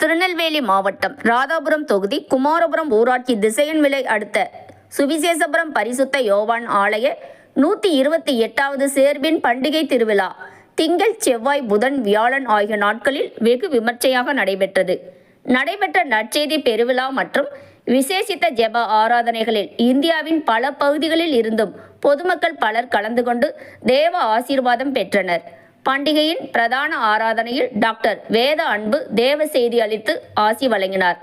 திருநெல்வேலி மாவட்டம் ராதாபுரம் தொகுதி குமாரபுரம் ஊராட்சி திசையன் விலை அடுத்த. சுவிசேஷபுரம் பரிசுத்த யோவான் ஆலய நூற்றி இருபத்தி எட்டாவது சேர்பின் பண்டிகை திருவிழா. திங்கள் செவ்வாய் புதன் வியாழன் ஆகிய நாட்களில் வெகு விமர்சையாக நடைபெற்றது. நடைபெற்ற நற்செய்தி பெருவிழா மற்றும் விசேஷித்த ஜெப ஆராதனைகளில் இந்தியாவின் பல பகுதிகளில் இருந்தும் பொதுமக்கள் பலர் கலந்து கொண்டு தேவ ஆசீர்வாதம் பெற்றனர். பண்டிகையின் பிரதான ஆராதனையில் டாக்டர் வேத அன்பு தேவ செய்தி அளித்து ஆசி வழங்கினார்.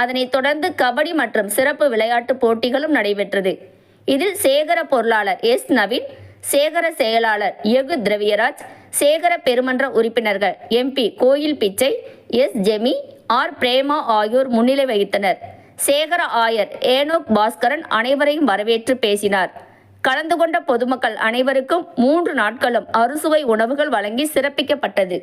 அதனைத் தொடர்ந்து கபடி மற்றும் சிறப்பு விளையாட்டு போட்டிகளும் நடைபெற்றது. இதில் சேகர பொருளாளர் எஸ் நவீன் சேகர செயலாளர் எகு திரவியராஜ் சேகர பெருமன்ற உறுப்பினர்கள் எம்பி கோயில் பிச்சை எஸ் ஜெமி ஆர் பிரேமா ஆகியோர் முன்னிலை வகித்தனர். சேகர ஆயர் ஏனோக் பாஸ்கரன் அனைவரையும் வரவேற்று பேசினார். கலந்து கொண்ட பொதுமக்கள் அனைவருக்கும் மூன்று நாட்களும் அறுசுவை உணவுகள் வழங்கி சிறப்பிக்கப்பட்டது.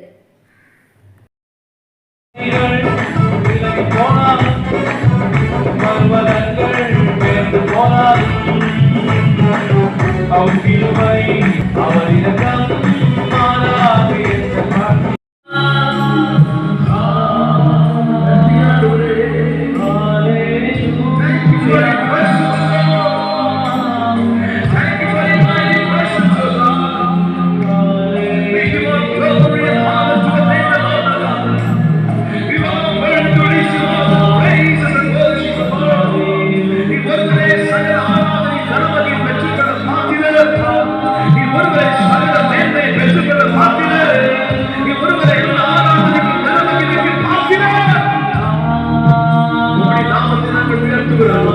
Thank you.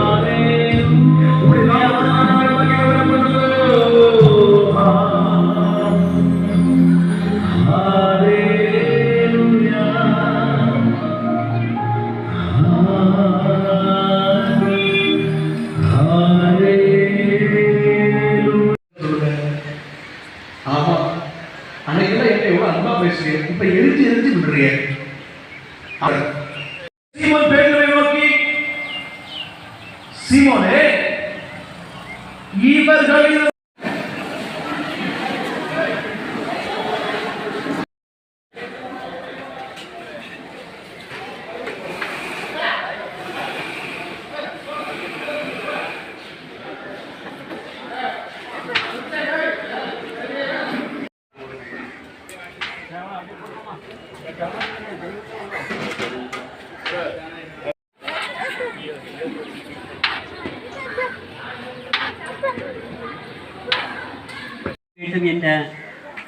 है ईवर வேண்டும் என்ற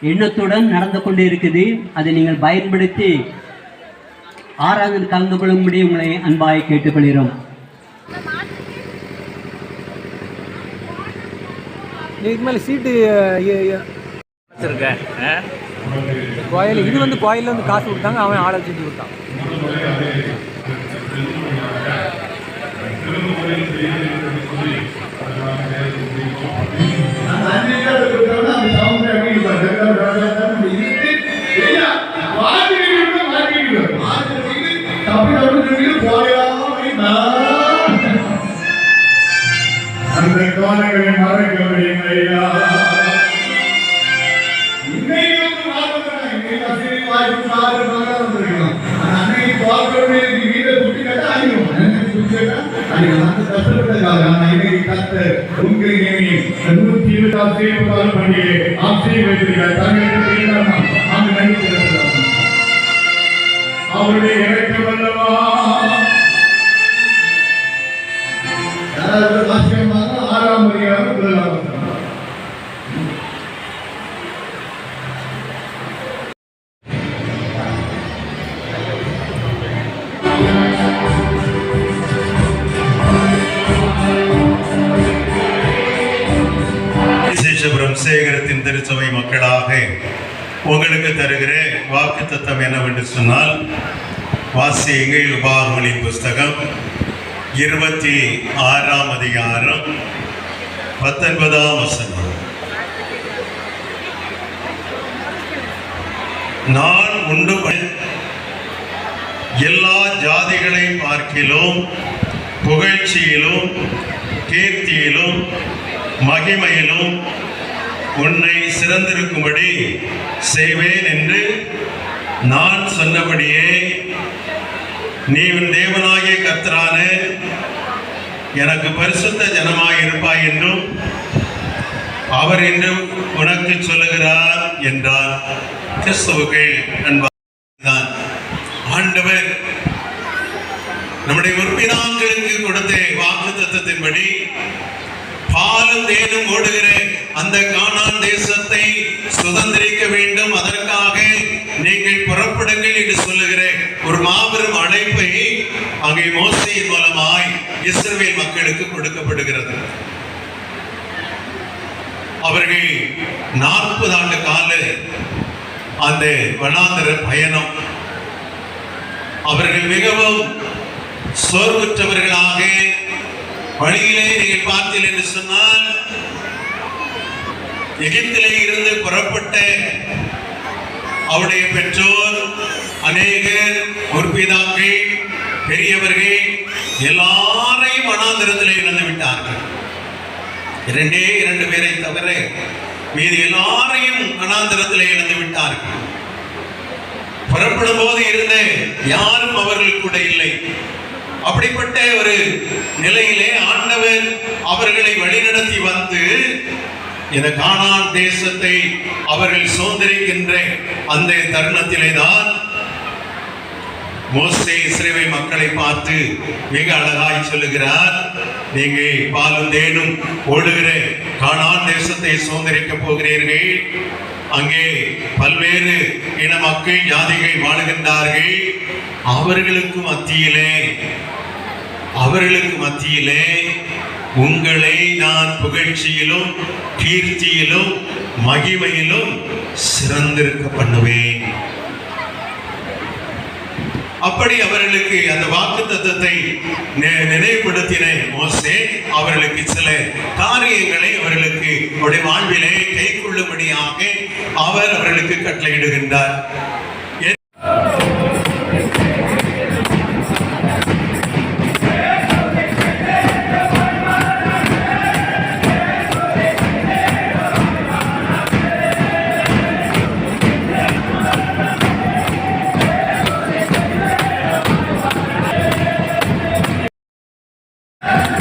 எண்ணத்துடன் நடந்து கொண்டு இருக்குது அதை நீங்கள் பயன்படுத்தி ஆறாவது கலந்து கொள்ளும்படி உங்களை அன்பாய் கேட்டுக்கொள்கிறோம். இதுக்கு மேலே சீட்டு கோயில் இது வந்து கோயிலில் வந்து காசு கொடுத்தாங்க அவன் ஆளை செஞ்சு கொடுத்தான். வசதி வாய்ப்பு மாறு வந்திருக்கலாம். அன்னைக்கு வீட்டை கட்ட கட்ட அந்த இன்னைக்கு பண்டிகை. அந்த அவருடைய ஆறாம் உங்களுக்கு தருகிற வாக்கு தத்தம் என்னவென்று சொன்னால் வாசியுங்கள் உபாகமலின் புஸ்தகம் இருபத்தி ஆறாம் அதிகாரம் பத்தொன்பதாம் வசனம். நான் உண்டு எல்லா ஜாதிகளை பார்க்கிலும் புகழ்ச்சியிலும் கீர்த்தியிலும் மகிமையிலும் உன்னை சிறந்திருக்கும்படி செய்வேன் என்று நான் சொன்னபடியே நீ உன் தேவனாகிய கத்தரான எனக்கு பரிசுத்த ஜனமாக இருப்பாய் என்றும் அவர் என்றும் உனக்கு சொல்லுகிறார் என்றார். கிறிஸ்துவுக்கள் அன்பான் ஆண்டவர் நம்முடைய உறுப்பினார்களுக்கு கொடுத்த வாக்கு தத்துவத்தின்படி பாலும் தேனும் ஓடுகிற. அந்த கானான் தேசத்தை சுதந்திரிக்க வேண்டும். அதற்காக நீங்கள் புறப்படுங்கள் என்று சொல்லுகிற. ஒரு மாபெரும் அழைப்பை அங்கே மோசையின் மூலமாய் இஸ்ரேல் மக்களுக்கு கொடுக்கப்படுகிறது. அவர்கள் நாற்பது ஆண்டு கால அந்த வனாந்திர பயணம். அவர்கள் மிகவும் சோர்வுற்றவர்களாக வழியிலே நீங்கள் பார்த்தீர்கள் என்று சொன்னால் எகிப்திலே இருந்து புறப்பட்ட அவருடைய பெற்றோர் அநேகர் முற்பிதாக்கள் பெரியவர்கள் எல்லாரையும் வனாந்திரத்திலே இழந்து விட்டார்கள். இரண்டே இரண்டு பேரை தவிர மீது எல்லாரையும் வனாந்திரத்திலே இழந்து விட்டார்கள். புறப்படும் போது இருந்த யாரும் அவர்கள் கூட இல்லை. அப்படிப்பட்ட ஒரு நிலையிலே ஆண்டவர் அவர்களை வழிநடத்தி வந்து இந்த காணான் தேசத்தை அவர்கள் சுதந்திரிக்கின்ற அந்த தருணத்திலே தான் மோசே இஸ்ரேல் மக்களை பார்த்து மிக அழகாய் சொல்லுகிறார் நீங்க பாலும் தேனும் ஓடுகிற காணான் தேசத்தை சுதந்திரிக்க போகிறீர்கள். அங்கே பல்வேறு இன மக்கள் ஜாதிகள் வாழுகின்றார்கள். அவர்களுக்கு மத்தியிலே அவர்களுக்கு மத்தியிலே உங்களை நான் புகழ்ச்சியிலும் கீர்த்தியிலும் மகிமையிலும் சிறந்திருக்க பண்ணுவேன். அப்படி அவர்களுக்கு அந்த வாக்கு தத்துவத்தை நினைவுபடுத்தின மோசே அவர்களுக்கு சில காரியங்களை அவர்களுக்கு அவருடைய வாழ்விலே கை கொள்ளும்படியாக அவர் அவர்களுக்கு கட்டளையிடுகின்றார். you